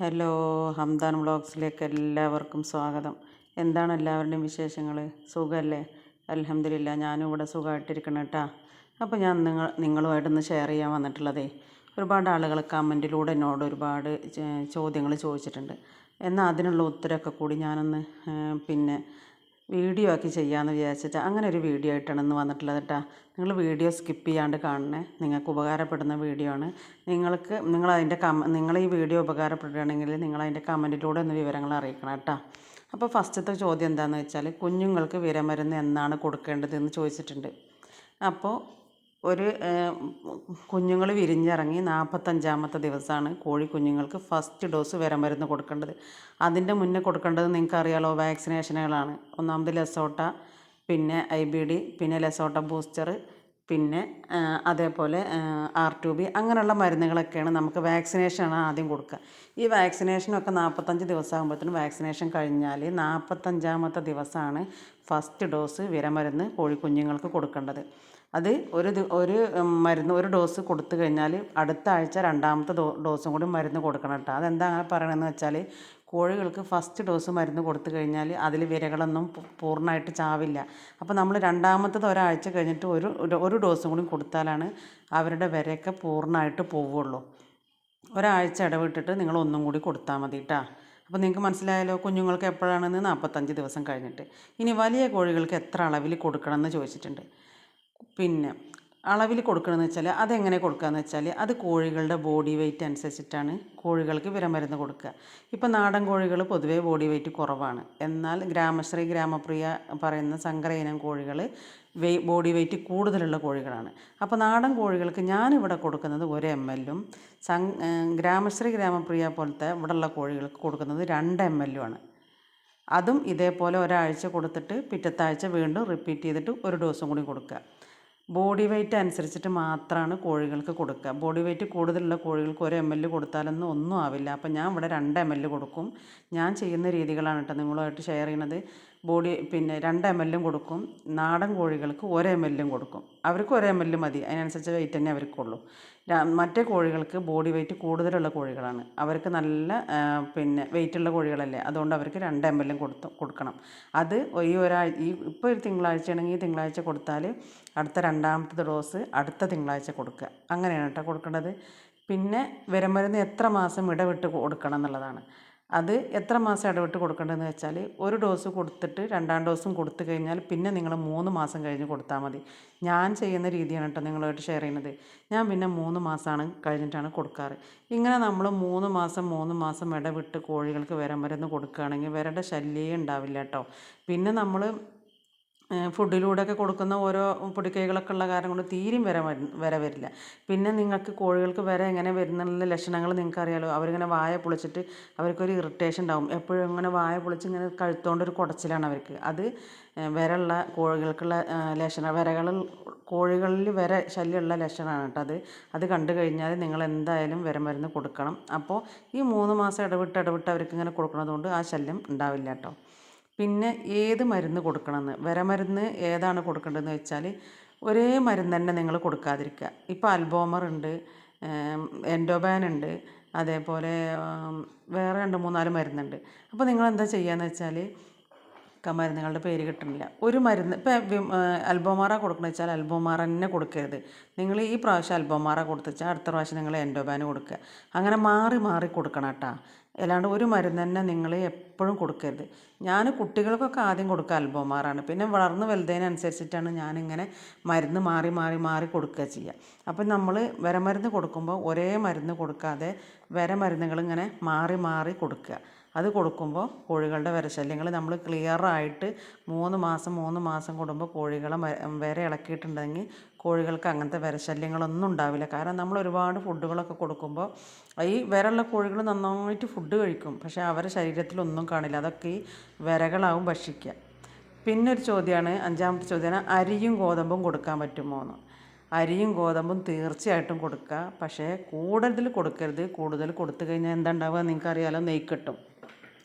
Hello Hamdan വ്ളോഗ്സിലേക്ക് എല്ലാവർക്കും സ്വാഗതം. എന്താണ് എല്ലാവരുടെയും വിശേഷങ്ങൾ സുഖമല്ലേ അലഹമില്ല ഞാനും ഇവിടെ സുഖമായിട്ടിരിക്കണം കേട്ടോ അപ്പോൾ ഞാൻ നിങ്ങൾ നിങ്ങളുമായിട്ടൊന്ന് ഷെയർ ചെയ്യാൻ വന്നിട്ടുള്ളതേ ഒരുപാട് ആളുകൾ കമന്റിലൂടെ എന്നോട് ഒരുപാട് ചോദ്യങ്ങൾ ചോദിച്ചിട്ടുണ്ട്. എന്നാൽ അതിനുള്ള ഉത്തരമൊക്കെ കൂടി ഞാനൊന്ന് പിന്നെ വീഡിയോ ആക്കി ചെയ്യാമെന്ന് വിചാരിച്ചിട്ട് അങ്ങനെ ഒരു വീഡിയോ ആയിട്ടാണ് ഇന്ന് വന്നിട്ടുള്ളത് കേട്ടോ നിങ്ങൾ വീഡിയോ സ്കിപ്പ് ചെയ്യാണ്ട് കാണണേ. നിങ്ങൾക്ക് ഉപകാരപ്പെടുന്ന വീഡിയോ ആണ്. നിങ്ങൾക്ക് നിങ്ങൾ അതിന്റെ കമ നിങ്ങൾ ഈ വീഡിയോ ഉപകാരപ്പെടുകയാണെങ്കിൽ നിങ്ങൾ അതിന്റെ കമന്റിലൂടെ ഒന്ന് വിവരങ്ങൾ അറിയിക്കണം കേട്ടോ അപ്പോൾ ഫസ്റ്റത്തെ ചോദ്യം എന്താണെന്ന് വെച്ചാൽ കുഞ്ഞുങ്ങൾക്ക് വിരമരുന്ന് എന്നാണ് കൊടുക്കേണ്ടതെന്ന് ചോദിച്ചിട്ടുണ്ട്. അപ്പോൾ ഒരു കുഞ്ഞുങ്ങൾ വിരിഞ്ഞിറങ്ങി നാൽപ്പത്തഞ്ചാമത്തെ ദിവസമാണ് കോഴി കുഞ്ഞുങ്ങൾക്ക് ഫസ്റ്റ് ഡോസ് വിരമരുന്ന് കൊടുക്കേണ്ടത്. അതിന്റെ മുന്നേ കൊടുക്കേണ്ടത് നിങ്ങൾക്ക് അറിയാലോ വാക്സിനേഷനുകളാണ്. ഒന്നാമത് ലെസോട്ട പിന്നെ ഐ ബി ഡി പിന്നെ ലെസോട്ട ബൂസ്റ്റർ പിന്നെ അതേപോലെ ആർ ടു ബി അങ്ങനെയുള്ള മരുന്നുകളൊക്കെയാണ് നമുക്ക് വാക്സിനേഷനാണ് ആദ്യം കൊടുക്കുക. ഈ വാക്സിനേഷനൊക്കെ നാൽപ്പത്തഞ്ച് ദിവസമാകുമ്പോഴത്തേനും വാക്സിനേഷൻ കഴിഞ്ഞാൽ നാൽപ്പത്തഞ്ചാമത്തെ ദിവസമാണ് ഫസ്റ്റ് ഡോസ് വിരമരുന്ന് കോഴിക്കുഞ്ഞുങ്ങൾക്ക് കൊടുക്കേണ്ടത്. അത് ഒരു ഒരു മരുന്ന് ഒരു ഡോസ് കൊടുത്തു കഴിഞ്ഞാൽ അടുത്ത ആഴ്ച രണ്ടാമത്തെ ഡോ ഡോസും കൂടി മരുന്ന് കൊടുക്കണം കേട്ടോ. അതെന്താ അങ്ങനെ പറയണമെന്ന് വെച്ചാൽ കോഴികൾക്ക് ഫസ്റ്റ് ഡോസ് മരുന്ന് കൊടുത്തു കഴിഞ്ഞാൽ അതിൽ വിരകളൊന്നും പൂർണമായിട്ട് ചാവില്ല. അപ്പോൾ നമ്മൾ രണ്ടാമത്തത് ഒരാഴ്ച കഴിഞ്ഞിട്ട് ഒരു ഒരു- ഡോസും കൂടി കൊടുത്താലാണ് അവരുടെ വിരയൊക്കെ പൂർണമായിട്ട് പോവുള്ളൂ ഒരാഴ്ച ഇടവിട്ടിട്ട് നിങ്ങൾ ഒന്നും കൂടി കൊടുത്താൽ മതി കേട്ടോ. അപ്പോൾ നിങ്ങൾക്ക് മനസ്സിലായാലോ കുഞ്ഞുങ്ങൾക്ക് എപ്പോഴാണെന്ന് നാൽപ്പത്തഞ്ച് ദിവസം കഴിഞ്ഞിട്ട്. ഇനി വലിയ കോഴികൾക്ക് എത്ര അളവിൽ കൊടുക്കണമെന്ന് ചോദിച്ചിട്ടുണ്ട്. പിന്നെ അളവിൽ കൊടുക്കണമെന്ന് വെച്ചാൽ അതെങ്ങനെ കൊടുക്കുകയെന്ന് വെച്ചാൽ അത് കോഴികളുടെ ബോഡി വെയ്റ്റ് അനുസരിച്ചിട്ടാണ് കോഴികൾക്ക് വിരമരുന്ന് കൊടുക്കുക. ഇപ്പോൾ നാടൻ കോഴികൾ പൊതുവേ ബോഡി വെയ്റ്റ് കുറവാണ്. എന്നാൽ ഗ്രാമശ്രീ ഗ്രാമപ്രിയ പറയുന്ന സങ്കര ഇനം കോഴികൾ വെയ് ബോഡി വെയ്റ്റ് കൂടുതലുള്ള കോഴികളാണ്. അപ്പോൾ നാടൻ കോഴികൾക്ക് ഞാനിവിടെ കൊടുക്കുന്നത് ഒരു എം എല്ലും സം ഗ്രാമശ്രീ ഗ്രാമപ്രിയ പോലത്തെ ഇവിടെയുള്ള കോഴികൾക്ക് കൊടുക്കുന്നത് രണ്ട് എം ആണ്. അതും ഇതേപോലെ ഒരാഴ്ച കൊടുത്തിട്ട് പിറ്റത്താഴ്ച വീണ്ടും റിപ്പീറ്റ് ചെയ്തിട്ട് ഒരു ഡോസും കൂടി കൊടുക്കുക. ബോഡി വെയ്റ്റ് അനുസരിച്ചിട്ട് മാത്രമാണ് കോഴികൾക്ക് കൊടുക്കുക. ബോഡി വെയ്റ്റ് കൂടുതലുള്ള കോഴികൾക്ക് ഒരു എം എൽ കൊടുത്താലൊന്നും ഒന്നും ആവില്ല. അപ്പം ഞാൻ ഇവിടെ രണ്ട് എം എൽ കൊടുക്കും. ഞാൻ ചെയ്യുന്ന രീതികളാണ് കേട്ടോ നിങ്ങളുമായിട്ട് ഷെയർ ചെയ്യണത് ബോഡി പിന്നെ രണ്ട് എം എല്ലും കൊടുക്കും. നാടൻ കോഴികൾക്ക് ഒരു എം എല്ലും കൊടുക്കും. അവർക്ക് ഒരു എം എല്ല് മതി. അതിനനുസരിച്ച് വെയിറ്റ് തന്നെ അവർക്കുള്ളൂ. മറ്റേ കോഴികൾക്ക് ബോഡി വെയിറ്റ് കൂടുതലുള്ള കോഴികളാണ്. അവർക്ക് നല്ല പിന്നെ വെയിറ്റുള്ള കോഴികളല്ലേ. അതുകൊണ്ട് അവർക്ക് രണ്ട് എം എല്ലും കൊടുത്ത് കൊടുക്കണം. അത് ഈ ഒരാഴ്ച ഈ ഇപ്പോൾ ഒരു തിങ്കളാഴ്ചയാണെങ്കിൽ ഈ തിങ്കളാഴ്ച കൊടുത്താൽ അടുത്ത രണ്ടാമത്തെ ഡോസ് അടുത്ത തിങ്കളാഴ്ച കൊടുക്കുക. അങ്ങനെയാണ് കേട്ടോ കൊടുക്കേണ്ടത്. പിന്നെ വിരമരുന്ന് എത്ര മാസം ഇടവിട്ട് കൊടുക്കണം എന്നുള്ളതാണ്. അത് എത്ര മാസം ഇടവിട്ട് കൊടുക്കേണ്ടതെന്ന് വെച്ചാൽ ഒരു ഡോസ് കൊടുത്തിട്ട് രണ്ടാം ഡോസും കൊടുത്തു കഴിഞ്ഞാൽ പിന്നെ നിങ്ങൾ മൂന്ന് മാസം കഴിഞ്ഞ് കൊടുത്താൽ മതി. ഞാൻ ചെയ്യുന്ന രീതിയാണ് കേട്ടോ നിങ്ങളുമായിട്ട് ഷെയർ ചെയ്യുന്നത്. ഞാൻ പിന്നെ മൂന്ന് മാസമാണ് കഴിഞ്ഞിട്ടാണ് കൊടുക്കാറ്. ഇങ്ങനെ നമ്മൾ മൂന്ന് മാസം മൂന്ന് മാസം ഇടവിട്ട് കോഴികൾക്ക് വിരമരുന്ന് കൊടുക്കുകയാണെങ്കിൽ വിരയുടെ ശല്യമേ ഉണ്ടാവില്ല കേട്ടോ. പിന്നെ നമ്മൾ ഫുഡിലൂടെയൊക്കെ കൊടുക്കുന്ന ഓരോ പൊടിക്കൈകളൊക്കെ ഉള്ള കാരണം കൊണ്ട് തീരെയും വര വര- വര വരില്ല. പിന്നെ നിങ്ങൾക്ക് കോഴികൾക്ക് വര എങ്ങനെ വരുന്നുള്ള ലക്ഷണങ്ങൾ നിങ്ങൾക്ക് അറിയാലോ അവരിങ്ങനെ വായ പൊളിച്ചിട്ട് അവർക്കൊരു ഇറിറ്റേഷൻ ഉണ്ടാവും. എപ്പോഴും ഇങ്ങനെ വായ പൊളിച്ച് ഇങ്ങനെ കഴുത്തോണ്ട് ഒരു കുടച്ചിലാണ് അവർക്ക്. അത് വരയുള്ള കോഴികൾക്കുള്ള ലക്ഷണ വരകൾ കോഴികളിൽ വര ശല്യമുള്ള ലക്ഷണമാണ് കേട്ടോ അത്. അത് കണ്ടു കഴിഞ്ഞാൽ നിങ്ങൾ എന്തായാലും വിരമരുന്ന് കൊടുക്കണം. അപ്പോൾ ഈ മൂന്ന് മാസം ഇടവിട്ട് ഇടവിട്ട് അവർക്ക് ഇങ്ങനെ കൊടുക്കുന്നത് കൊണ്ട് ആ ശല്യം ഉണ്ടാവില്ല കേട്ടോ. പിന്നെ ഏത് മരുന്ന് കൊടുക്കണമെന്ന്? വിരമരുന്ന് ഏതാണ് കൊടുക്കേണ്ടതെന്ന് വെച്ചാൽ ഒരേ മരുന്ന് തന്നെ നിങ്ങൾ കൊടുക്കാതിരിക്കുക. ഇപ്പോൾ അൽബോമർ ഉണ്ട് എൻഡോബാൻ ഉണ്ട് അതേപോലെ വേറെ രണ്ട് മൂന്നാൽ മരുന്നുണ്ട്. അപ്പോൾ നിങ്ങൾ എന്താ ചെയ്യുകയെന്ന് വെച്ചാൽ മരുന്നുകളുടെ പേര് കിട്ടുന്നില്ല. ഒരു മരുന്ന് ഇപ്പം അൽബോമാറ കൊടുക്കണമെന്ന് വെച്ചാൽ അൽബോമാറ തന്നെ കൊടുക്കരുത്. നിങ്ങൾ ഈ പ്രാവശ്യം അൽബോമാറ കൊടുത്തുവെച്ചാൽ അടുത്ത പ്രാവശ്യം നിങ്ങൾ എൻഡോബാൻ കൊടുക്കുക. അങ്ങനെ മാറി മാറി കൊടുക്കണം കേട്ടോ. അല്ലാണ്ട് ഒരു മരുന്ന് തന്നെ നിങ്ങൾ എപ്പോഴും കൊടുക്കരുത്. ഞാൻ കുട്ടികൾക്കൊക്കെ ആദ്യം കൊടുക്കുക അൽബോമാറാണ്. പിന്നെ വളർന്ന് വലുതതിനനുസരിച്ചിട്ടാണ് ഞാനിങ്ങനെ മരുന്ന് മാറി മാറി മാറി കൊടുക്കുക ചെയ്യുക. അപ്പം നമ്മൾ വിരമരുന്ന് കൊടുക്കുമ്പോൾ ഒരേ മരുന്ന് കൊടുക്കാതെ വിരമരുന്നുകൾ ഇങ്ങനെ മാറി മാറി കൊടുക്കുക. അത് കൊടുക്കുമ്പോൾ കോഴികളുടെ വിരശല്യങ്ങൾ നമ്മൾ ക്ലിയറായിട്ട് മൂന്ന് മാസം മൂന്ന് മാസം കൂടുമ്പോൾ കോഴികളെ വിര ഇളക്കിയിട്ടുണ്ടെങ്കിൽ കോഴികൾക്ക് അങ്ങനത്തെ വിരശല്യങ്ങളൊന്നും ഉണ്ടാവില്ല. കാരണം നമ്മൾ ഒരുപാട് ഫുഡുകളൊക്കെ കൊടുക്കുമ്പോൾ ഈ വിരയുള്ള കോഴികൾ നന്നായിട്ട് ഫുഡ് കഴിക്കും. പക്ഷേ അവരുടെ ശരീരത്തിലൊന്നും കാണില്ല. അതൊക്കെ ഈ വിരകളാവും ഭക്ഷിക്കുക പിന്നെ ഒരു ചോദ്യമാണ് അഞ്ചാമത്തെ ചോദ്യമാണ് അരിയും ഗോതമ്പും കൊടുക്കാൻ പറ്റുമോ എന്ന്. അരിയും ഗോതമ്പും തീർച്ചയായിട്ടും കൊടുക്കുക പക്ഷേ കൂടുതൽ കൊടുക്കരുത്. കൂടുതൽ കൊടുത്തു കഴിഞ്ഞാൽ എന്താ ഉണ്ടാവുക? നിങ്ങൾക്കറിയാലോ നെയ്ക്കിട്ടും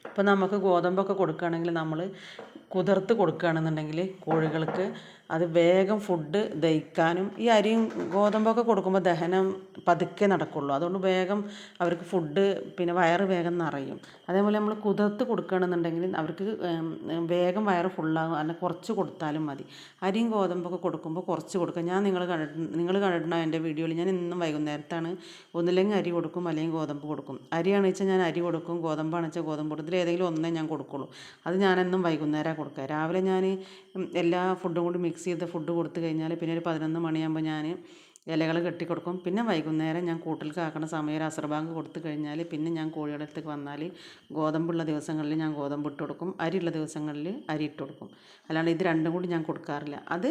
ഇപ്പോൾ നമുക്ക് ഗോതമ്പൊക്കെ കൊടുക്കുകയാണെങ്കിൽ നമ്മൾ കുതിർത്ത് കൊടുക്കുകയാണെന്നുണ്ടെങ്കിൽ കോഴികൾക്ക് അത് വേഗം ഫുഡ് ദഹിക്കാനും ഈ അരിയും ഗോതമ്പൊക്കെ കൊടുക്കുമ്പോൾ ദഹനം പതുക്കെ നടക്കുള്ളൂ. അതുകൊണ്ട് വേഗം അവർക്ക് ഫുഡ് പിന്നെ വയറ് വേഗം നിറയും. അതേപോലെ നമ്മൾ കുതിർത്ത് കൊടുക്കുകയാണെന്നുണ്ടെങ്കിൽ അവർക്ക് വേഗം വയറ് ഫുള്ളാകും അല്ലെങ്കിൽ കുറച്ച് കൊടുത്താലും മതി. അരിയും ഗോതമ്പൊക്കെ കൊടുക്കുമ്പോൾ കുറച്ച് കൊടുക്കുക. ഞാൻ നിങ്ങൾ കണ്ട നിങ്ങൾ കണ്ടിട്ടുണ്ടാവും എന്റെ വീഡിയോയിൽ. ഞാൻ ഇന്നും വൈകുന്നേരത്താണ് ഒന്നില്ലെങ്കിൽ അരി കൊടുക്കും അല്ലെങ്കിൽ ഗോതമ്പ് കൊടുക്കും. അരിയാണെന്ന് വെച്ചാൽ ഞാൻ അരി കൊടുക്കും ഗോതമ്പാണെന്ന് വെച്ചാൽ ഗോതമ്പ് ഇതിൽ ഏതെങ്കിലും ഒന്നേ ഞാൻ കൊടുക്കുള്ളൂ. അത് ഞാനെന്നും വൈകുന്നേരമാണ് കൊടുക്കുക. രാവിലെ ഞാൻ എല്ലാ ഫുഡും കൂടി മിക്സ് ചെയ്ത ഫുഡ് കൊടുത്തു കഴിഞ്ഞാൽ പിന്നെ ഒരു പതിനൊന്ന് മണിയാകുമ്പോൾ ഞാൻ ഇലകൾ കെട്ടി കൊടുക്കും. പിന്നെ വൈകുന്നേരം ഞാൻ കൂട്ടിൽ കാക്കണ സമയം ഒരു അസർബാങ്ക് കൊടുത്തു കഴിഞ്ഞാൽ പിന്നെ ഞാൻ കോഴിയുടെ അടുത്തേക്ക് വന്നാൽ ഗോതമ്പുള്ള ദിവസങ്ങളിൽ ഞാൻ ഗോതമ്പ് ഇട്ട് കൊടുക്കും. അരിയുള്ള ദിവസങ്ങളിൽ അരി ഇട്ട് കൊടുക്കും. അല്ലാണ്ട് ഇത് രണ്ടും കൂടി ഞാൻ കൊടുക്കാറില്ല. അത്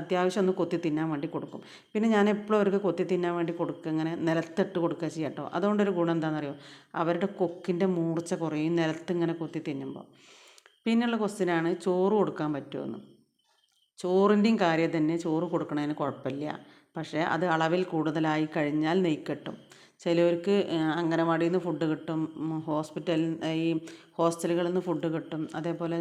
അത്യാവശ്യം ഒന്ന് കൊത്തി തിന്നാൻ വേണ്ടി കൊടുക്കും. പിന്നെ ഞാൻ എപ്പോഴും അവർക്ക് കൊത്തി തിന്നാൻ വേണ്ടി കൊടുക്കുക ഇങ്ങനെ നിലത്തിട്ട് കൊടുക്കുക ചെയ്യാം കേട്ടോ അതുകൊണ്ടൊരു ഗുണം എന്താണെന്നറിയോ അവരുടെ കൊക്കിന്റെ മൂർച്ച കുറയും. നിലത്ത് ഇങ്ങനെ കൊത്തി തിന്നുമ്പോൾ. പിന്നെയുള്ള ക്വസ്റ്റ്യനാണ് ചോറ് കൊടുക്കാൻ പറ്റുമെന്ന് ചോറിന്റെയും കാര്യം തന്നെ ചോറ് കൊടുക്കണതിന് കുഴപ്പമില്ല. പക്ഷേ അത് അളവിൽ കൂടുതലായി കഴിഞ്ഞാൽ നെയ്ക്കെട്ടും ചിലവർക്ക് അംഗനവാടിയിൽ നിന്ന് ഫുഡ് കിട്ടും ഹോസ്പിറ്റൽ ഈ ഹോസ്റ്റലുകളിൽ നിന്ന് ഫുഡ് കിട്ടും. അതേപോലെ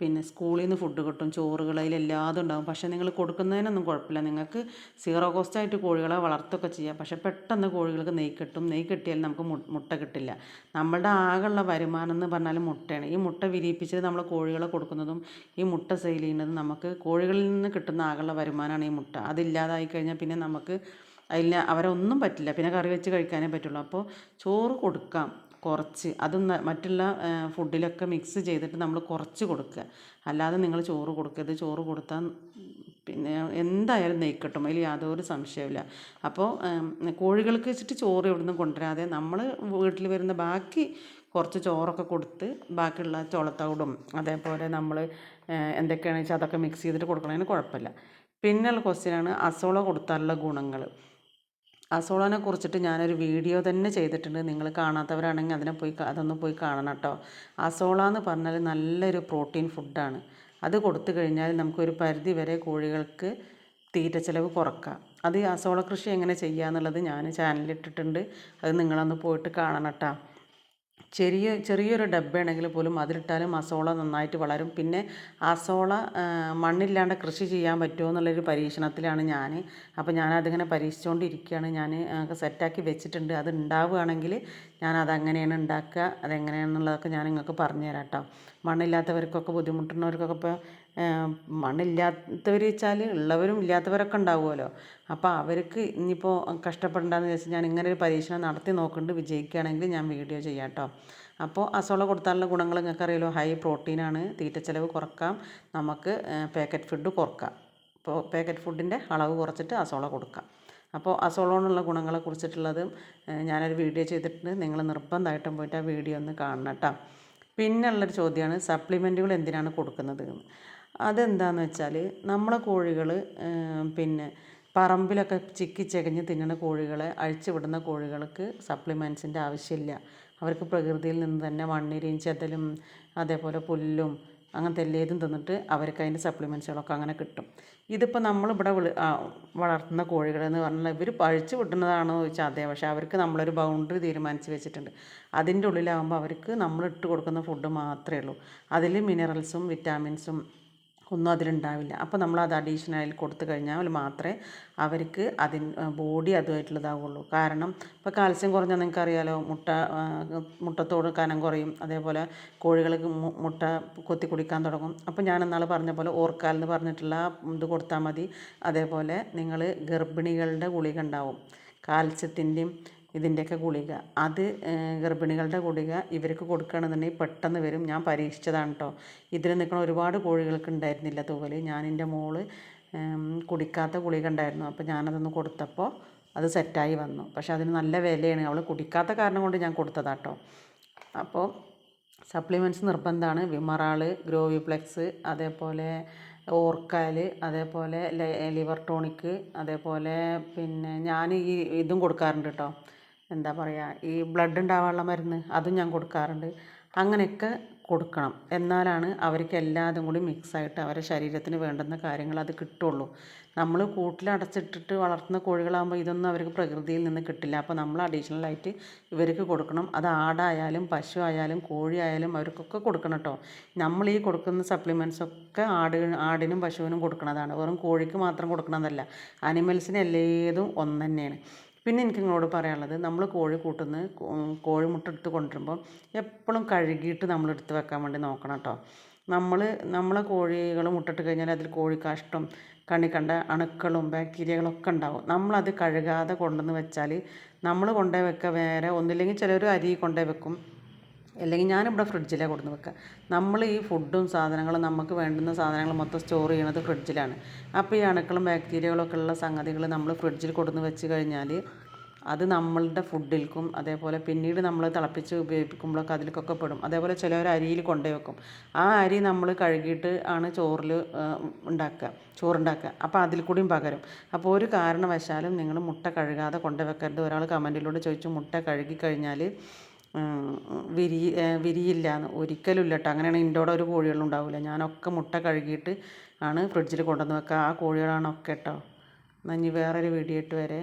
പിന്നെ സ്കൂളിൽ നിന്ന് ഫുഡ് കിട്ടും ചോറുകൾ അതിലെല്ലാതും ഉണ്ടാകും പക്ഷേ നിങ്ങൾ കൊടുക്കുന്നതിനൊന്നും കുഴപ്പമില്ല. നിങ്ങൾക്ക് സീറോ കോസ്റ്റായിട്ട് കോഴികളെ വളർത്തുകയൊക്കെ ചെയ്യാം. പക്ഷേ പെട്ടെന്ന് കോഴികൾക്ക് നെയ്യ് കിട്ടും. നെയ്യ് കിട്ടിയാൽ നമുക്ക് മുട്ട കിട്ടില്ല. നമ്മളുടെ ആകെയുള്ള വരുമാനം എന്ന് പറഞ്ഞാൽ മുട്ടയാണ്. ഈ മുട്ട വിരിയിപ്പിച്ചിട്ട് നമ്മൾ കോഴികളെ കൊടുക്കുന്നതും ഈ മുട്ട സെയിൽ ചെയ്യുന്നതും നമുക്ക് കോഴികളിൽ നിന്ന് കിട്ടുന്ന ആകെയുള്ള വരുമാനമാണ് ഈ മുട്ട. അതില്ലാതായി കഴിഞ്ഞാൽ പിന്നെ നമുക്ക് അതിൽ അവരൊന്നും പറ്റില്ല. പിന്നെ കറി വെച്ച് കഴിക്കാനേ പറ്റുള്ളൂ. അപ്പോൾ ചോറ് കൊടുക്കാം. കുറച്ച് അതും മറ്റുള്ള ഫുഡിലൊക്കെ മിക്സ് ചെയ്തിട്ട് നമ്മൾ കുറച്ച് കൊടുക്കുക. അല്ലാതെ നിങ്ങൾ ചോറ് കൊടുക്കരുത്. ചോറ് കൊടുത്താൽ പിന്നെ എന്തായാലും നെയ്ക്കിട്ടും. അതിൽ യാതൊരു സംശയമില്ല അപ്പോൾ കോഴികൾക്ക് വെച്ചിട്ട് ചോറ് എവിടുന്ന് കൊണ്ടുവരാതെ നമ്മൾ വീട്ടിൽ വരുന്ന ബാക്കി കുറച്ച് ചോറൊക്കെ കൊടുത്ത് ബാക്കിയുള്ള ചോളത്തോടും അതേപോലെ നമ്മൾ എന്തൊക്കെയാണെന്ന് വെച്ചാൽ അതൊക്കെ മിക്സ് ചെയ്തിട്ട് കൊടുക്കണതിന് കുഴപ്പമില്ല. പിന്നെയുള്ള ക്വസ്റ്റ്യനാണ് അസോള കൊടുത്താലുള്ള ഗുണങ്ങൾ അസോളനെ കുറിച്ചിട്ട് ഞാനൊരു വീഡിയോ തന്നെ ചെയ്തിട്ടുണ്ട്. നിങ്ങൾ കാണാത്തവരാണെങ്കിൽ അതിനെ പോയി അതൊന്ന് പോയി കാണണം കേട്ടോ അസോള എന്ന് പറഞ്ഞാൽ നല്ലൊരു പ്രോട്ടീൻ ഫുഡാണ്. അത് കൊടുത്തു കഴിഞ്ഞാൽ നമുക്കൊരു പരിധി വരെ കോഴികൾക്ക് തീറ്റ ചിലവ് കുറക്കാം. അത് അസോള കൃഷി എങ്ങനെ ചെയ്യുക എന്നുള്ളത് ഞാൻ ചാനലിൽ ഇട്ടിട്ടുണ്ട്. അത് നിങ്ങളൊന്ന് പോയിട്ട് കാണണം കേട്ടോ ചെറിയ ചെറിയൊരു ഡബ്ബയാണെങ്കിൽ പോലും അതിലിട്ടാലും അസോള നന്നായിട്ട് വളരും. പിന്നെ അസോള മണ്ണില്ലാണ്ട് കൃഷി ചെയ്യാൻ പറ്റുമോ എന്നുള്ളൊരു പരീക്ഷണത്തിലാണ് ഞാൻ അപ്പോൾ ഞാനതിങ്ങനെ പരീക്ഷിച്ചുകൊണ്ടിരിക്കുകയാണ് ഞാൻ സെറ്റാക്കി വെച്ചിട്ടുണ്ട്. അത് ഉണ്ടാവുകയാണെങ്കിൽ ഞാൻ അതങ്ങനെയാണ് ഉണ്ടാക്കുക അതെങ്ങനെയാണെന്നുള്ളതൊക്കെ ഞാൻ നിങ്ങൾക്ക് പറഞ്ഞു തരാം കേട്ടോ മണ്ണില്ലാത്തവർക്കൊക്കെ ബുദ്ധിമുട്ടുന്നവർക്കൊക്കെ ഇപ്പോൾ മണ്ണില്ലാത്തവർ വെച്ചാൽ ഉള്ളവരും ഇല്ലാത്തവരൊക്കെ ഉണ്ടാവുമല്ലോ. അപ്പോൾ അവർക്ക് ഇനിയിപ്പോൾ കഷ്ടപ്പെടേണ്ടെന്ന് വെച്ചാൽ ഞാൻ ഇങ്ങനെ ഒരു പരീക്ഷണം നടത്തി നോക്കുന്നുണ്ട് വിജയിക്കുകയാണെങ്കിൽ ഞാൻ വീഡിയോ ചെയ്യാം കേട്ടോ അപ്പോൾ അസോള കൊടുത്താലുള്ള ഗുണങ്ങൾ നിങ്ങൾക്ക് അറിയാലോ ഹൈ പ്രോട്ടീനാണ് തീറ്റ ചിലവ് കുറക്കാം നമുക്ക് പാക്കറ്റ് ഫുഡ് കുറക്കാം. ഇപ്പോൾ പാക്കറ്റ് ഫുഡിന്റെ അളവ് കുറച്ചിട്ട് അസോള കൊടുക്കാം. അപ്പോൾ അസോളോണുള്ള ഗുണങ്ങളെ കുറിച്ചിട്ടുള്ളത് ഞാനൊരു വീഡിയോ ചെയ്തിട്ടുണ്ട്. നിങ്ങൾ നിർബന്ധമായിട്ടും പോയിട്ട് ആ വീഡിയോ ഒന്ന് കാണണം കേട്ടോ. പിന്നെ ഉള്ളൊരു ചോദ്യമാണ് സപ്ലിമെന്റുകൾ എന്തിനാണ് കൊടുക്കുന്നത്? അതെന്താണെന്ന് വെച്ചാൽ നമ്മളെ കോഴികൾ പിന്നെ പറമ്പിലൊക്കെ ചിക്കി ചകഞ്ഞ് തിന്നുന്ന കോഴികളെ അഴിച്ചു വിടുന്ന കോഴികൾക്ക് സപ്ലിമെൻസിന്റെ ആവശ്യമില്ല. അവർക്ക് പ്രകൃതിയിൽ നിന്ന് തന്നെ മണ്ണിരയും ചെതലും അതേപോലെ പുല്ലും അങ്ങനത്തെ എല്ലാതും തിന്നിട്ട് അവർക്ക് അതിന്റെ സപ്ലിമെൻസുകളൊക്കെ അങ്ങനെ കിട്ടും. ഇതിപ്പോൾ നമ്മളിവിടെ വിളി വളർത്തുന്ന കോഴികളെന്ന് പറഞ്ഞാൽ ഇവർ പഴിച്ചു വിട്ടുന്നതാണോ ചോദിച്ചാൽ അതെ. പക്ഷേ അവർക്ക് നമ്മളൊരു ബൗണ്ടറി തീരുമാനിച്ച് വെച്ചിട്ടുണ്ട്. അതിന്റെ ഉള്ളിലാകുമ്പോൾ അവർക്ക് നമ്മൾ ഇട്ട് കൊടുക്കുന്ന ഫുഡ് മാത്രമേ ഉള്ളൂ. അതിൽ മിനറൽസും വിറ്റാമിൻസും ഒന്നും അതിലുണ്ടാവില്ല. അപ്പോൾ നമ്മൾ അത് അഡീഷണൽ കൊടുത്തു കഴിഞ്ഞാൽ മാത്രമേ അവർക്ക് അതിൻ ബോഡി അതുമായിട്ടുള്ളതാവുള്ളൂ. കാരണം ഇപ്പോൾ കാൽസ്യം കുറഞ്ഞാൽ നിങ്ങൾക്കറിയാലോ മുട്ട മുട്ടത്തോട് കനം കുറയും. അതേപോലെ കോഴികൾക്ക് മുട്ട കൊത്തി കുടിക്കാൻ തുടങ്ങും. അപ്പോൾ ഞാൻ എന്നാൾ പറഞ്ഞ പോലെ ഓർക്കാൽ എന്ന് പറഞ്ഞിട്ടുള്ള ഇത് കൊടുത്താൽ മതി. അതേപോലെ നിങ്ങൾ ഗർഭിണികളുടെ ഗുളിക ഉണ്ടാവും. കാൽസ്യത്തിന്റെയും ഇതിന്റെയൊക്കെ ഗുളിക. അത് ഗർഭിണികളുടെ ഗുളിക ഇവർക്ക് കൊടുക്കുകയാണെന്നുണ്ടെങ്കിൽ പെട്ടെന്ന് വരും. ഞാൻ പരീക്ഷിച്ചതാണ് കേട്ടോ ഇതിൽ നിൽക്കണ ഒരുപാട് കോഴികൾക്ക് ഉണ്ടായിരുന്നില്ല തൂവൽ ഞാൻ എന്റെ മോൾ കുടിക്കാത്ത ഗുളിക ഉണ്ടായിരുന്നു. അപ്പോൾ ഞാനതൊന്ന് കൊടുത്തപ്പോൾ അത് സെറ്റായി വന്നു. പക്ഷേ അതിന് നല്ല വിലയാണ്. അവൾ കുടിക്കാത്ത കാരണം കൊണ്ട് ഞാൻ കൊടുത്തതാട്ടോ അപ്പോൾ സപ്ലിമെന്റ്സ് നിർബന്ധമാണ്. വിമറാൾ ഗ്രോവിപ്ലെക്സ് അതേപോലെ ഓർക്കാൽ അതേപോലെ ലിവർ ടോണിക്ക് അതേപോലെ പിന്നെ ഞാൻ ഈ ഇതും കൊടുക്കാറുണ്ട് കേട്ടോ എന്താ പറയുക ഈ ബ്ലഡ് ഉണ്ടാവാനുള്ള മരുന്ന് അതും ഞാൻ കൊടുക്കാറുണ്ട്. അങ്ങനെയൊക്കെ കൊടുക്കണം. എന്നാലാണ് അവർക്ക് എല്ലാതും കൂടി മിക്സായിട്ട് അവരുടെ ശരീരത്തിന് വേണ്ടുന്ന കാര്യങ്ങൾ അത് കിട്ടുള്ളൂ. നമ്മൾ കൂട്ടിലടച്ചിട്ടിട്ട് വളർത്തുന്ന കോഴികളാകുമ്പോൾ ഇതൊന്നും അവർക്ക് പ്രകൃതിയിൽ നിന്ന് കിട്ടില്ല. അപ്പോൾ നമ്മൾ അഡീഷണലായിട്ട് ഇവർക്ക് കൊടുക്കണം. അത് ആടായാലും പശു ആയാലും കോഴി ആയാലും അവർക്കൊക്കെ കൊടുക്കണം കേട്ടോ നമ്മൾ ഈ കൊടുക്കുന്ന സപ്ലിമെന്റ്സ് ഒക്കെ ആട് ആടിനും പശുവിനും കൊടുക്കുന്നതാണ് വെറും കോഴിക്ക് മാത്രം കൊടുക്കണമെന്നല്ല അനിമൽസിന് എല്ലേതും ഒന്ന് തന്നെയാണ് പിന്നെ എനിക്ക് നിങ്ങളോട് പറയാനുള്ളത് നമ്മൾ കോഴി കൂട്ടുന്ന കോഴി മുട്ട എടുത്ത് കൊണ്ടുവരുമ്പോൾ എപ്പോഴും കഴുകിയിട്ട് നമ്മൾ എടുത്ത് വെക്കാൻ വേണ്ടി നോക്കണം കേട്ടോ നമ്മൾ നമ്മളെ കോഴികൾ മുട്ടിട്ട് കഴിഞ്ഞാൽ അതിൽ കോഴി കാഷ്ടം കണ്ണി കണ്ട അണുക്കളും ബാക്ടീരിയകളൊക്കെ ഉണ്ടാവും. നമ്മളത് കഴുകാതെ കൊണ്ടുവന്ന് വെച്ചാൽ നമ്മൾ കൊണ്ടുപോയി വെക്കുക വേറെ ഒന്നില്ലെങ്കിൽ ചിലർ അരി കൊണ്ടുപോയി വെക്കും. അല്ലെങ്കിൽ ഞാനിവിടെ ഫ്രിഡ്ജിലാണ് കൊടുന്ന് വെക്കുക. നമ്മൾ ഈ ഫുഡും സാധനങ്ങളും നമുക്ക് വേണ്ടുന്ന സാധനങ്ങൾ മൊത്തം സ്റ്റോർ ചെയ്യണത് ഫ്രിഡ്ജിലാണ്. അപ്പോൾ ഈ അണുക്കളും ബാക്ടീരിയകളൊക്കെ ഉള്ള സംഗതികൾ നമ്മൾ ഫ്രിഡ്ജിൽ കൊടുന്ന് വെച്ച് കഴിഞ്ഞാൽ അത് നമ്മളുടെ ഫുഡിൽക്കും അതേപോലെ പിന്നീട് നമ്മൾ തിളപ്പിച്ച് ഉപയോഗിക്കുമ്പോഴൊക്കെ അതിലേക്കൊക്കെ പെടും. അതേപോലെ ചിലവർ അരിയിൽ കൊണ്ടേ വെക്കും. ആ അരി നമ്മൾ കഴുകിയിട്ട് ആണ് ചോറിൽ ഉണ്ടാക്കുക ചോറുണ്ടാക്കുക. അപ്പോൾ അതിൽ കൂടിയും പകരും. അപ്പോൾ ഒരു കാരണവശാലും നിങ്ങൾ മുട്ട കഴുകാതെ കൊണ്ടുവെക്കരുത്. വെക്കരുത് ഒരാൾ കമന്റിലൂടെ ചോദിച്ചു മുട്ട കഴുകി കഴിഞ്ഞാൽ വിരി വിരിയില്ല എന്ന് ഒരിക്കലും ഇല്ല കേട്ടോ അങ്ങനെയാണ് എന്റെ കൂടെ ഒരു കോഴികളും ഉണ്ടാവില്ല ഞാനൊക്കെ മുട്ട കഴുകിയിട്ട് ആണ് ഫ്രിഡ്ജിൽ കൊണ്ടുവന്ന് വെക്കുക ആ കോഴികളാണ് ഒക്കെ കേട്ടോ എന്നാൽ ഇനി വേറൊരു വീഡിയോ ഇട്ട് വരെ.